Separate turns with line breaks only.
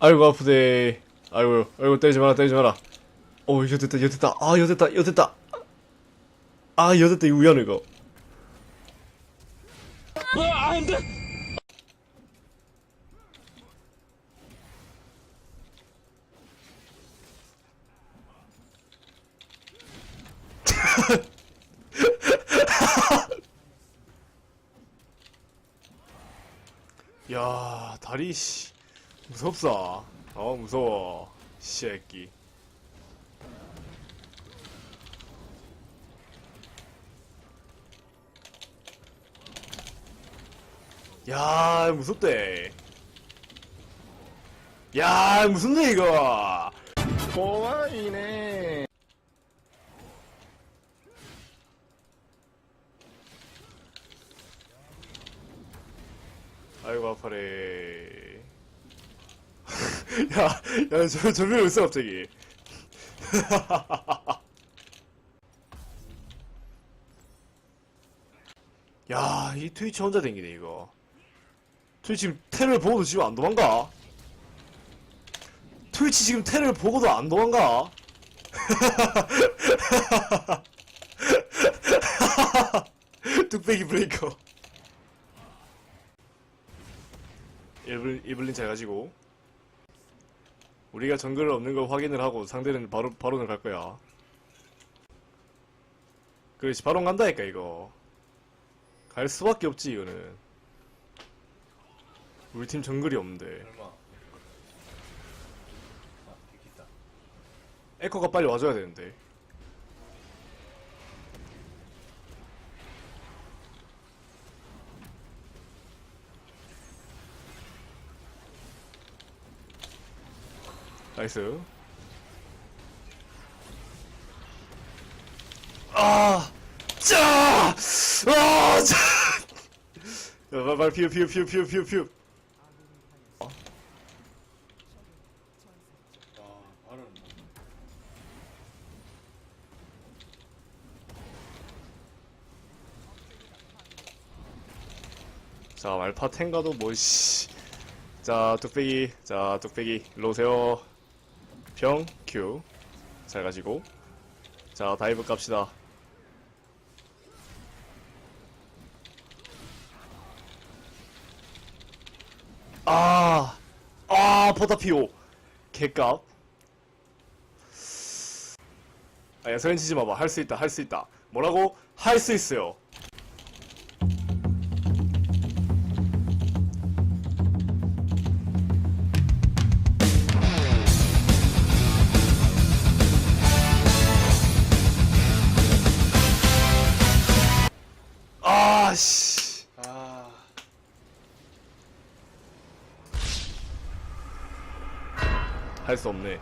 아이고 아프대. 아이고 아이고 때리지 마라 때리지 마라. 어 이거 됐다 이거 됐다. 아 이거 됐다 이거 됐다. 아 이거 됐다. 이거 우연해 이거. 야 다리 씨 무섭사. 어 무서워. 새끼. 야 무섭대. 야 무섭네 이거.
고마이네.
아이고 아파래. 야 야 저 저별 왜 있어 갑자기 야, 이 트위치 혼자 댕기네, 이거. 트위치 지금 텔을 보고도 지금 안 도망가? 트위치 지금 텔을 보고도 안 도망가? 뚝배기 브레이커. 이블린, 이블린 잘 가지고. 우리가 정글을 없는 거 확인을 하고 상대는 바로, 바론을 갈 거야. 그렇지, 바론 간다니까, 이거. 갈 수밖에 없지 이거는 우리 팀 정글이 없는데?
아.
에코가 빨리 와줘야 되는데 나이스 아! 짜! 아! 짜! 야, 말, 말, 피우, 피우, 피우, 피우, 피우, 피우. 자, 말파 탱가도 뭐, 씨. 자, 뚝배기. 자, 뚝배기. 일로 오세요. 평, 큐. 잘 가지고. 자, 다이브 갑시다. 아, 아, 포타피오. 개값. 아, 야, 소연 치지 마봐. 할 수 있다, 할 수 있다. 뭐라고? 할 수 있어요. 할 수 없네.